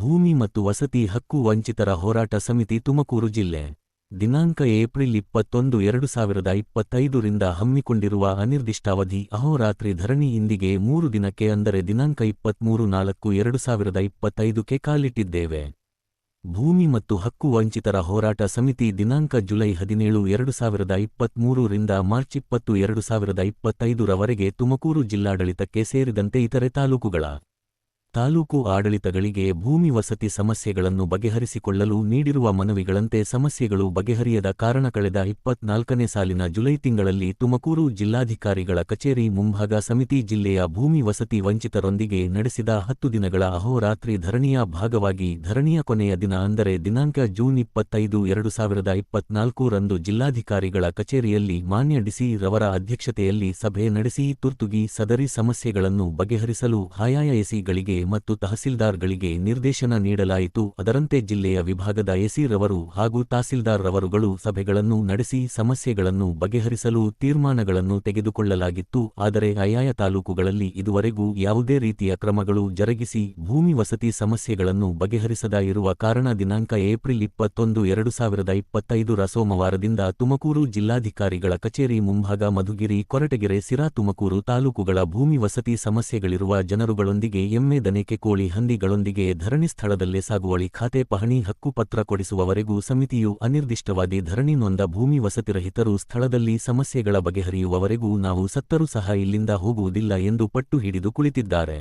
ಭೂಮಿ ಮತ್ತು ವಸತಿ ಹಕ್ಕು ವಂಚಿತರ ಹೋರಾಟ ಸಮಿತಿ ತುಮಕೂರು ಜಿಲ್ಲೆ. ದಿನಾಂಕ ಏಪ್ರಿಲ್ ಇಪ್ಪತ್ತೊಂದು, ಎರಡು ಸಾವಿರದ ಇಪ್ಪತ್ತೈದರಿಂದ ಹಮ್ಮಿಕೊಂಡಿರುವ ಅನಿರ್ದಿಷ್ಟಾವಧಿ ಅಹೋರಾತ್ರಿ ಧರಣಿ ಇಂದಿಗೆ ಮೂರು ದಿನಕ್ಕೆ ಅಂದರೆ ದಿನಾಂಕ ಇಪ್ಪತ್ಮೂರು ನಾಲ್ಕು, ಎರಡು ಸಾವಿರದ ಇಪ್ಪತ್ತೈದಕ್ಕೆ ಕಾಲಿಟ್ಟಿದ್ದೇವೆ. ಭೂಮಿ ಮತ್ತು ಹಕ್ಕು ವಂಚಿತರ ಹೋರಾಟ ಸಮಿತಿ ದಿನಾಂಕ ಜುಲೈ ಹದಿನೇಳು, ಎರಡು ಸಾವಿರದ ಇಪ್ಪತ್ಮೂರರಿಂದ ಮಾರ್ಚ್ ಇಪ್ಪತ್ತು, ಎರಡು ಸಾವಿರದ ಇಪ್ಪತ್ತೈದರವರೆಗೆ ತುಮಕೂರು ಜಿಲ್ಲಾಡಳಿತಕ್ಕೆ ಸೇರಿದಂತೆ ಇತರೆ ತಾಲೂಕುಗಳ ತಾಲೂಕು ಆಡಳಿತಗಳಿಗೆ ಭೂಮಿ ವಸತಿ ಸಮಸ್ಯೆಗಳನ್ನು ಬಗೆಹರಿಸಿಕೊಳ್ಳಲು ನೀಡಿರುವ ಮನವಿಗಳಂತೆ ಸಮಸ್ಯೆಗಳು ಬಗೆಹರಿಯದ ಕಾರಣ ಕಳೆದ ಇಪ್ಪತ್ನಾಲ್ಕನೇ ಸಾಲಿನ ಜುಲೈ ತಿಂಗಳಲ್ಲಿ ತುಮಕೂರು ಜಿಲ್ಲಾಧಿಕಾರಿಗಳ ಕಚೇರಿ ಮುಂಭಾಗ ಸಮಿತಿ ಜಿಲ್ಲೆಯ ಭೂಮಿ ವಸತಿ ವಂಚಿತರೊಂದಿಗೆ ನಡೆಸಿದ ಹತ್ತು ದಿನಗಳ ಅಹೋರಾತ್ರಿ ಧರಣಿಯ ಭಾಗವಾಗಿ ಧರಣಿಯ ಕೊನೆಯ ದಿನ ಅಂದರೆ ದಿನಾಂಕ ಜೂನ್ ಇಪ್ಪತ್ತೈದು ಎರಡು ಸಾವಿರದ ಇಪ್ಪತ್ನಾಲ್ಕು ರಂದು ಜಿಲ್ಲಾಧಿಕಾರಿಗಳ ಕಚೇರಿಯಲ್ಲಿ ಮಾನ್ಯ ಡಿಸಿ ರವರ ಅಧ್ಯಕ್ಷತೆಯಲ್ಲಿ ಸಭೆ ನಡೆಸಿ ತುರ್ತುಗಿ ಸದರಿ ಸಮಸ್ಯೆಗಳನ್ನು ಬಗೆಹರಿಸಲು ಆಯಾಯ ಎಸಿಗಳಿಗೆ ಮತ್ತು ತಹಸೀಲ್ದಾರ್ಗಳಿಗೆ ನಿರ್ದೇಶನ ನೀಡಲಾಯಿತು. ಅದರಂತೆ ಜಿಲ್ಲೆಯ ವಿಭಾಗದ ಎಸಿ ರವರು ಹಾಗೂ ತಹಸೀಲ್ದಾರ್ ರವರುಗಳು ಸಭೆಗಳನ್ನು ನಡೆಸಿ ಸಮಸ್ಯೆಗಳನ್ನು ಬಗೆಹರಿಸಲು ತೀರ್ಮಾನಗಳನ್ನು ತೆಗೆದುಕೊಳ್ಳಲಾಗಿತ್ತು. ಆದರೆ ಆಯಾಯ ತಾಲೂಕುಗಳಲ್ಲಿ ಇದುವರೆಗೂ ಯಾವುದೇ ರೀತಿಯ ಕ್ರಮಗಳು ಜರುಗಿಸಿ ಭೂಮಿ ವಸತಿ ಸಮಸ್ಯೆಗಳನ್ನು ಬಗೆಹರಿಸದ ಇರುವ ಕಾರಣ ದಿನಾಂಕ ಏಪ್ರಿಲ್ ಇಪ್ಪತ್ತೊಂದು, ಎರಡು ಸಾವಿರದ ಇಪ್ಪತ್ತೈದರ ಸೋಮವಾರದಿಂದ ತುಮಕೂರು ಜಿಲ್ಲಾಧಿಕಾರಿಗಳ ಕಚೇರಿ ಮುಂಭಾಗ ಮಧುಗಿರಿ, ಕೊರಟಗೆರೆ, ಸಿರಾ ತುಮಕೂರು ತಾಲೂಕುಗಳ ಭೂಮಿ ವಸತಿ ಸಮಸ್ಯೆಗಳಿರುವ ಜನರುಗಳೊಂದಿಗೆ ಎಮ್ಮೆ ದನೇಕೆ ಕೋಳಿ ಹಂದಿಗಳೊಂದಿಗೆ ಧರಣಿ ಸ್ಥಳದಲ್ಲೇ ಸಾಗುವಳಿ ಖಾತೆ ಪಹಣಿ ಹಕ್ಕುಪತ್ರ ಕೊಡಿಸುವವರೆಗೂ ಸಮಿತಿಯು ಅನಿರ್ದಿಷ್ಟವಾಗಿ ಧರಣಿ ನೊಂದ ಭೂಮಿ ವಸತಿರಹಿತರು ಸ್ಥಳದಲ್ಲಿ ಸಮಸ್ಯೆಗಳ ಬಗೆಹರಿಯುವವರೆಗೂ ನಾವು ಸತ್ತರೂ ಸಹ ಇಲ್ಲಿಂದ ಹೋಗುವುದಿಲ್ಲ ಎಂದು ಪಟ್ಟು ಹಿಡಿದು ಕುಳಿತಿದ್ದಾರೆ.